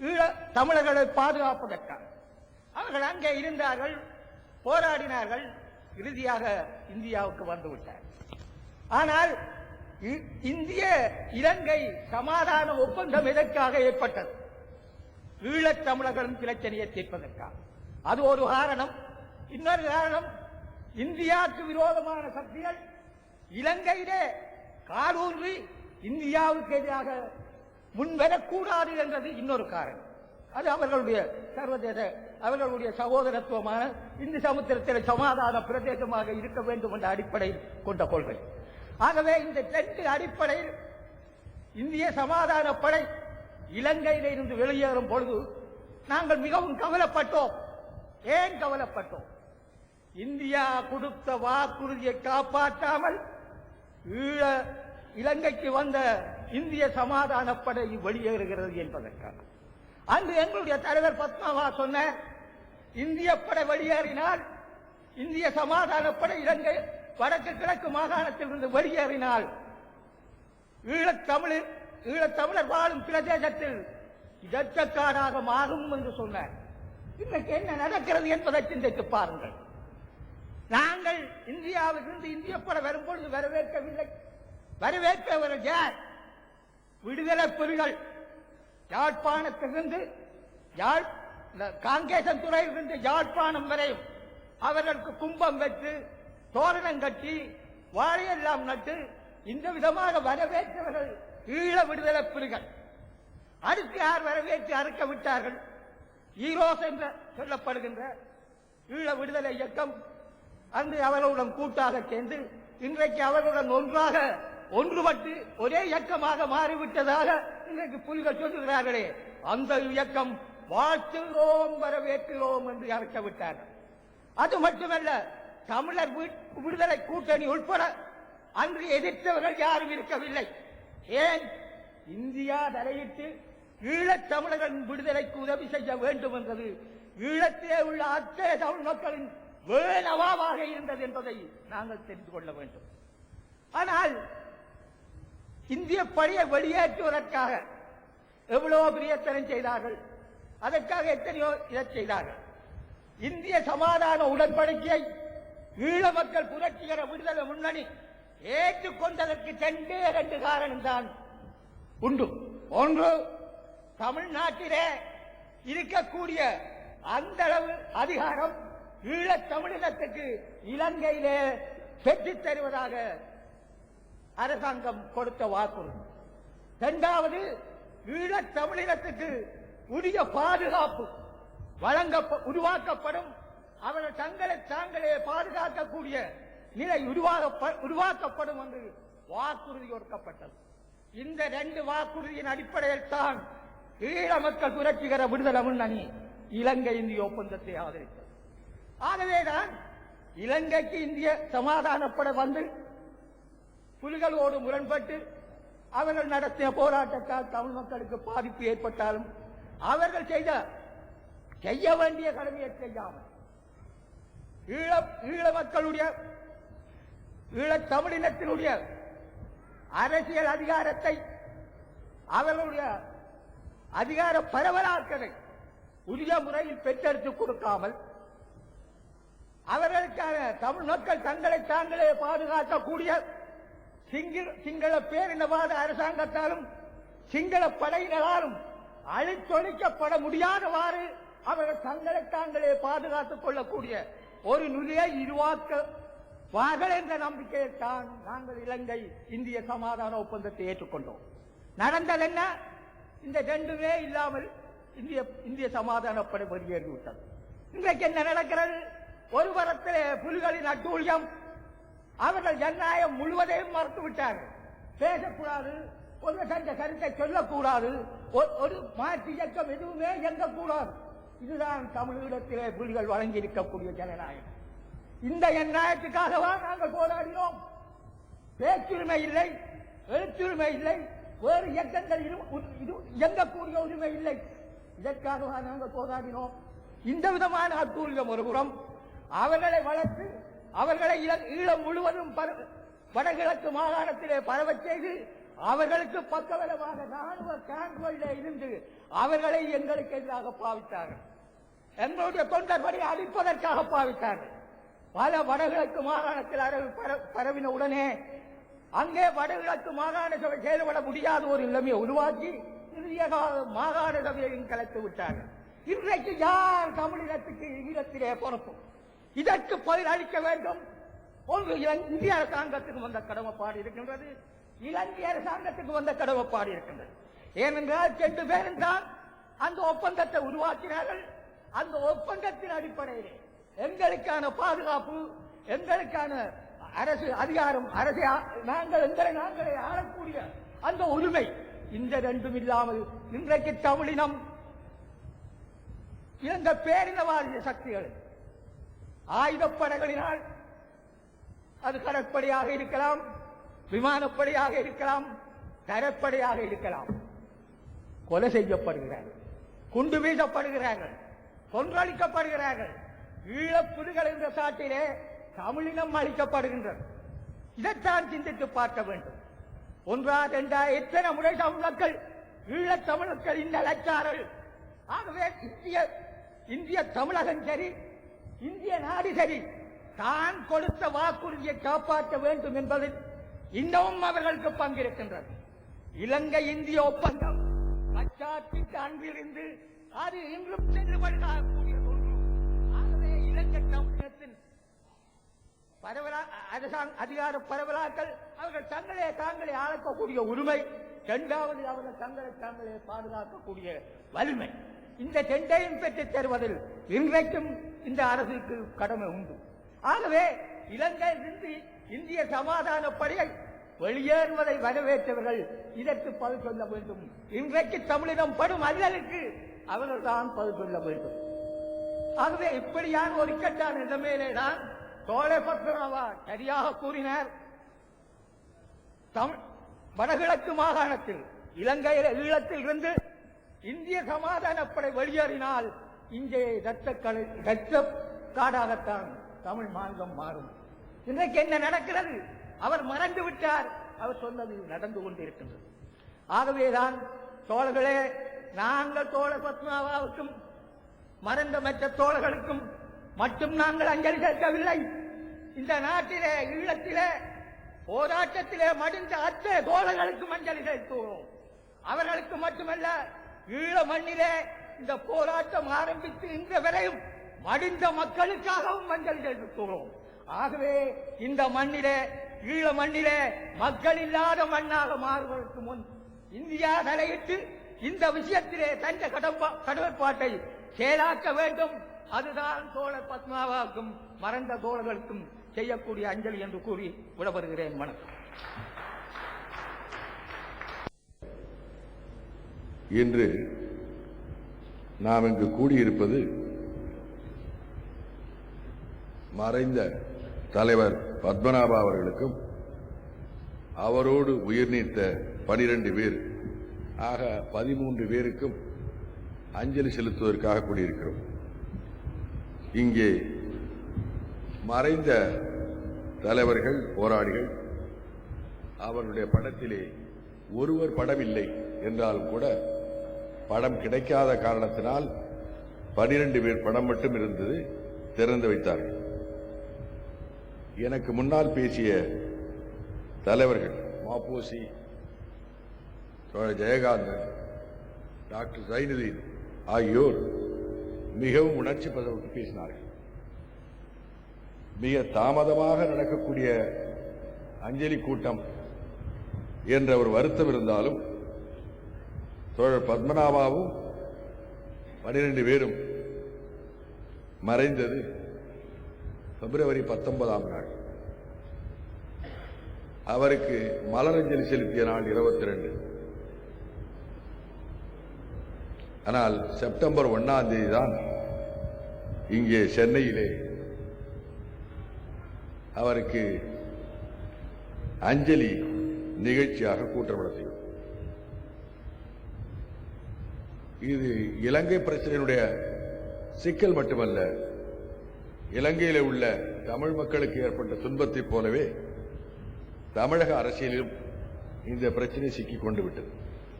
ஈழ தமிழர்களை பாதுகாப்பதற்காக. அவர்கள் அங்கே இருந்தார்கள் போராடினார்கள் இறுதியாக இந்தியாவுக்கு வந்துவிட்டார் ஆனால் இ- இந்திய இலங்கை சமாதான ஒப்பந்தம் எதற்காக ஏற்பட்டது? ஈழத் தமிழர்களும் பிரச்சனையை தீர்ப்பதற்காக. அது ஒரு காரணம். இன்னொரு காரணம் இந்தியாவுக்கு விரோதமான சக்திகள் இலங்கையிலே காலூன்றி இந்தியாவுக்கு எதிராக முன்வரக்கூடாது என்றது இன்னொரு காரணம். அது அவர்களுடைய சர்வதேச அவர்களுடைய சகோதரத்துவமான இந்து சமுத்திரத்தில் சமாதான பிரதேசமாக இருக்க வேண்டும் என்ற அடிப்படையில் கொண்ட கொள்கை. ஆகவே இந்த ரெண்டு அடிப்படையில் இந்திய சமாதான படை இலங்கையில இருந்து வெளியேறும் பொழுது நாங்கள் மிகவும் கவலைப்பட்டோம். ஏன் கவலைப்பட்டோம்? இந்தியா கொடுத்த வாக்குறுதியை காப்பாற்றாமல் ஈழ இலங்கைக்கு வந்த இந்திய சமாதான படை வெளியேறுகிறது என்பதற்காக. அன்று எங்களுடைய தலைவர் பத்மாவா சொன்ன இந்திய படை வெளியேறினால் இந்திய சமாதான படை இலங்கை வடக்கு கிழக்கு மாகாணத்தில் இருந்து வெளியேறினால் ஈழத்தமிழர் ஈழத்தமிழர் வாழும் பிரதேசத்தில் இதற்காடாக மாறும் என்று சொன்னார். இன்னைக்கு என்ன நடக்கிறது என்பதை சிந்தித்து பாருங்கள். நாங்கள் இந்தியாவிலிருந்து இந்திய பட வரும்பொழுது வரவேற்கவில்லை. வரவேற்பவர்கள் யார்? விடுதலை புலிகள் யாழ்ப்பாணத்திலிருந்து யாழ் காங்கேசன் துறையிலிருந்து யாழ்ப்பாணம் வரையும் அவர்களுக்கு கும்பம் வைத்து தோரணம் கட்டி வாழையெல்லாம் நட்டு இந்த விதமாக வரவேற்றவர்கள் ஈழ விடுதலை புலிகள். அடுத்து யார் வரவேற்று அறுக்க விட்டார்கள்? ஈரோஸ் என்று சொல்லப்படுகின்ற ஈழ விடுதலை இயக்கம் அன்று அவர்களுடன் கூட்டாக சேர்ந்து இன்றைக்கு அவர்களுடன் ஒன்றாக ஒன்றுபட்டு ஒரே இயக்கமாக மாறிவிட்டதாக இன்றைக்கு புலிகள் சொல்லுகிறார்களே. அந்த இயக்கம் வாழ்த்துகிறோம் வரவேற்கிறோம் என்று அழைக்க விட்டார்கள். அது மட்டுமல்ல தமிழர் விடுதலை கூட்டணி உட்பட அன்று எதிர்த்தவர்கள் யாரும் இருக்கவில்லை. ஏன்? இந்தியா தலையிட்டு ஈழத் தமிழர்களின் விடுதலைக்கு உதவி செய்ய வேண்டும் என்பது ஈழத்திலே உள்ள அத்தனை தமிழ் மக்களின் வேலவாவாக இருந்தது என்பதை நாங்கள் தெரிந்து கொள்ள வேண்டும். ஆனால் இந்திய படையை வெளியேற்றுவதற்காக எவ்வளவோ பிரியத்தனம் செய்தார்கள். அதற்காக எத்தனையோ இதை செய்தார்கள். இந்திய சமாதான உடன்படிக்கையை ஈழ மக்கள் புரட்சிகர விடுதலை முன்னணி ஏற்றுக்கொண்டதற்கு ரெண்டே ரெண்டு காரணம் தான் உண்டு. ஒன்று தமிழ்நாட்டிலே இருக்கக்கூடிய அந்த அளவு அதிகாரம் ஈழத் தமிழினத்துக்கு இலங்கையிலே பெற்றுத் தருவதாக அரசாங்கம் கொடுத்த வாக்குறுதி. இரண்டாவது ஈழத் தமிழினத்துக்கு உரிய பாதுகாப்பு வழங்க உருவாக்கப்படும். அவர்கள் தங்களை தாங்களே பாதுகாக்கக்கூடிய நிலை உருவாக உருவாக்கப்படும் என்று வாக்குறுதி கொடுக்கப்பட்டது. இந்த ரெண்டு வாக்குறுதியின் அடிப்படையில் தான் ஈழ மக்கள் புரட்சிகர விடுதலை முன்னணி இலங்கை இந்திய ஒப்பந்தத்தை ஆதரித்தது. ஆகவேதான் இலங்கைக்கு இந்திய சமாதானப்பட வந்து புலிகளோடு முரண்பட்டு அவர்கள் நடத்திய போராட்டத்தால் தமிழ் மக்களுக்கு பாதிப்பு ஏற்பட்டாலும் அவர்கள் செய்த செய்ய வேண்டிய கடமையை செய்யாமல் ஈழ ஈழ மக்களுடைய ஈழ தமிழினத்தினுடைய அரசியல் அதிகாரத்தை அவர்களுடைய அதிகார பரவலாக்கலை உரிய முறையில் பெற்றெடுத்து கொடுக்காமல் அவர்களுக்கான தமிழ் மக்கள் தங்களை தாங்களே பாதுகாக்கக்கூடிய சிங்கள பேரினவாத அரசாங்கத்தாலும் சிங்கள படையினராலும் அழித்தொழிக்கப்பட முடியாதவாறு அவர்கள் தங்களை தாங்களே பாதுகாத்துக் கொள்ளக்கூடிய ஒரு நுழைய உருவாக்குவார்கள் என்ற நம்பிக்கையை தான் நாங்கள் இலங்கை இந்திய சமாதான ஒப்பந்தத்தை ஏற்றுக்கொண்டோம். நடந்தது என்ன இந்த ரெண்டுமே இல்லாமல் இந்திய இந்திய சமாதானப்படை வெளியேறிவிட்டது. இன்றைக்கு என்ன நடக்கிறது? ஒரு வரத்தில் புலிகளின் அட்டூழியம் அவர்கள் ஜனநாயகம் முழுவதையும் மறுத்து விட்டார்கள் பேசக்கூடாது ஒரு தந்த கருத்தை சொல்லக்கூடாது ஒரு- ஒரு இயக்கம் எதுவுமே இயங்கக்கூடாது இதுதான் தமிழீழத்திலே புலிகள் வழங்கி இருக்கக்கூடிய ஜனநாயகம். இந்த ஜனநாயகத்துக்காகவா நாங்கள் போராடினோம்? பேச்சுரிமை இல்லை எழுத்துரிமை இல்லை வேறு இயக்கங்கள் இரு- இயங்கக்கூடிய உரிமை இல்லை. இதற்காகவா நாங்கள் போராடினோம்? இந்த விதமான அத்தூரியம் ஒரு புறம் அவர்களை வளர்த்து அவர்களை ஈழம் முழுவதும் வடகிழக்கு மாகாணத்திலே பரவச் செய்து அவர்களுக்கு பக்கபலமாக ராணுவ கேங்குகளிலே இருந்து அவர்களை எங்களுக்கு எதிராக பாவித்தார்கள். எங்களுடைய தொண்டர்படி அழிப்பதற்காக பாவித்தார்கள். பல வடகிழக்கு மாகாணத்தில் பர- பரவின உடனே அங்கே வடகிழக்கு மாகாண சபை செயல்பட முடியாத ஒரு நிலைமையை உருவாக்கி இறுதியாக மாகாண சபையையும் கலைத்து விட்டார்கள். இன்றைக்கு யார் தமிழினத்துக்கு ஈழத்திலே பொறுப்பும் இதற்கு பதில் அளிக்க வேண்டும். ஒன்று இந்திய அரசாங்கத்துக்கு வந்த கடமைப்பாடு இருக்கின்றது. இலங்கை அரசாங்கத்துக்கு வந்த கடமைப்பாடு இருக்கின்றது. ஏனென்றால் ரெண்டு பேரும் தான் அந்த ஒப்பந்தத்தை உருவாக்கினார்கள். அந்த ஒப்பந்தத்தின் அடிப்படையில் எங்களுக்கான பாதுகாப்பு எங்களுக்கான அரசு அதிகாரம் அரசு நாங்கள் எங்களை நாங்களே ஆளக்கூடிய அந்த உரிமை இந்த ரெண்டும் இல்லாமல் இன்றைக்கு தமிழினம் இந்த பேரினவாதிய சக்திகள் ஆயுதப்படைகளினால் அது கடற்படையாக இருக்கலாம் விமானப்படையாக இருக்கலாம் தரப்படையாக இருக்கலாம். கொலை செய்யப்படுகிறார்கள் குண்டு வீசப்படுகிறார்கள் கொன்றளிக்கப்படுகிறார்கள். ஈழப்புலிகள் என்ற சாட்டிலே தமிழினம் அளிக்கப்படுகின்றது. இதைத்தான் சிந்தித்து பார்க்க வேண்டும். ஒன்றா ரெண்டா எத்தனை முறை தமிழ் மக்கள் ஈழத் தமிழர்கள் இந்த லட்சார்கள் ஆகவே இந்திய இந்திய தமிழகம் சரி இந்திய நாடு சரி தான் கொடுத்த வாக்குறுதியை காப்பாற்ற வேண்டும் என்பதில் இன்னமும் அவர்களுக்கு பங்கிருக்கின்றது. இலங்கை இந்திய ஒப்பந்தம் பச்சாத்திற்கு அன்பிலிருந்து அது இன்றும் சென்று ஒன்று. ஆகவே இலங்கை தமிழகத்தின் பரவலா அரசாங்க அதிகார பரவலாக்கள் அவர்கள் தங்களே தாங்களே ஆளக்கக்கூடிய உரிமை இரண்டாவது அவர்கள் தங்களை தாங்களே பாதுகாக்கக்கூடிய வலிமை. இந்த ரெண்டையும் பெற்றுத் தருவதில் இன்றைக்கும் இந்த அரசுக்கு கடமை உண்டு. ஆகவே இலங்கையிலிருந்து இந்திய சமாதான படையை வெளியேறுவதை வரவேற்றவர்கள் இதற்கு பதில் சொல்ல வேண்டும். இன்றைக்கு தமிழிடம் படும் அல்லலுக்கு அவர்கள் தான் பதில் சொல்ல வேண்டும். ஆகவே இப்படியான ஒரு கட்டான நிலைமையிலே தான் சோழபத்ரனாவா சரியாக கூறினார். தமிழ் வடகிழக்கு மாகாணத்தில் இலங்கையில் ஈழத்தில் இருந்து இந்திய சமாதானப்படை வெளியேறினால் இங்கே ரத்த கலை இரத்த காடாகத்தான் தமிழ் மாநிலம் மாறும். இன்றைக்கு என்ன நடக்கிறது? அவர் மறந்து விட்டார். அவர் சொன்னது நடந்து கொண்டிருக்கின்றது. ஆகவேதான் தோழர்களே நாங்கள் தோழர் பத்மாவாவுக்கும் மறந்த மற்ற தோழர்களுக்கும் மட்டும் நாங்கள் அஞ்சலி செலுத்தவில்லை. இந்த நாட்டிலே ஈழத்திலே போராட்டத்திலே மடிந்த அத்தனை தோழர்களுக்கும் அஞ்சலி செலுத்துவோம் அவர்களுக்கு மட்டுமல்ல ஈழ மண்ணிலே இந்த போராட்டம் ஆரம்பித்து இன்று வரையும் மடிந்த மக்களுக்காகவும் மஞ்சள் செலுத்துகிறோம் ஆகவே இந்த மண்ணிலே ஈழ மண்ணிலே மக்கள் இல்லாத மண்ணாக மாறுவதற்கு முன் இந்தியா தலையிட்டு இந்த விஷயத்திலே தந்த கடப்பா கடற்பாட்டை செயலாக்க வேண்டும். அதுதான் தோழர் பத்மாவாக்கும் மறந்த தோழர்களுக்கும் செய்யக்கூடிய அஞ்சலி என்று கூறி விடப்படுகிறேன் வணக்கம். இன்று நாம் இங்கு கூடியிருப்பது மறைந்த தலைவர் பத்மநாபா அவர்களுக்கும் அவரோடு உயிர் நீத்த பனிரெண்டு பேர் ஆக பதிமூன்று பேருக்கும் அஞ்சலி செலுத்துவதற்காக கூடியிருக்கிறோம். இங்கே மறைந்த தலைவர்கள் போராளிகள் அவருடைய படத்திலே ஒருவர் படம் இல்லை என்றாலும் கூட படம் கிடைக்காத காரணத்தினால் பனிரெண்டு பேர் படம் மட்டும் இருந்தது திறந்து வைத்தார்கள். எனக்கு முன்னால் பேசிய தலைவர்கள் மாப்போசி ஜெயகாந்தன் டாக்டர் ஜைனுதீன் ஆகியோர் மிகவும் உணர்ச்சி பதவிக்கு பேசினார்கள். மிக தாமதமாக நடக்கக்கூடிய அஞ்சலி கூட்டம் என்ற ஒரு வருத்தம் இருந்தாலும் தோழர் பத்மநாபாவும் பனிரெண்டு பேரும் மறைந்தது பிப்ரவரி பத்தொன்பதாம் நாள். அவருக்கு மலரஞ்சலி செலுத்திய நாள் இருபத்தி ரெண்டு ஆனால் செப்டம்பர் ஒன்னாம் தேதி தான் இங்கே சென்னையிலே அவருக்கு அஞ்சலி நிகழ்ச்சியாக கூட்டம் நடத்தியது இது இலங்கை பிரச்சனையினுடைய சிக்கல் மட்டுமல்ல. இலங்கையில் உள்ள தமிழ் மக்களுக்கு ஏற்பட்ட துன்பத்தைப் போலவே தமிழக அரசியலிலும் இந்த பிரச்சனை சிக்கிக் கொண்டு விட்டது.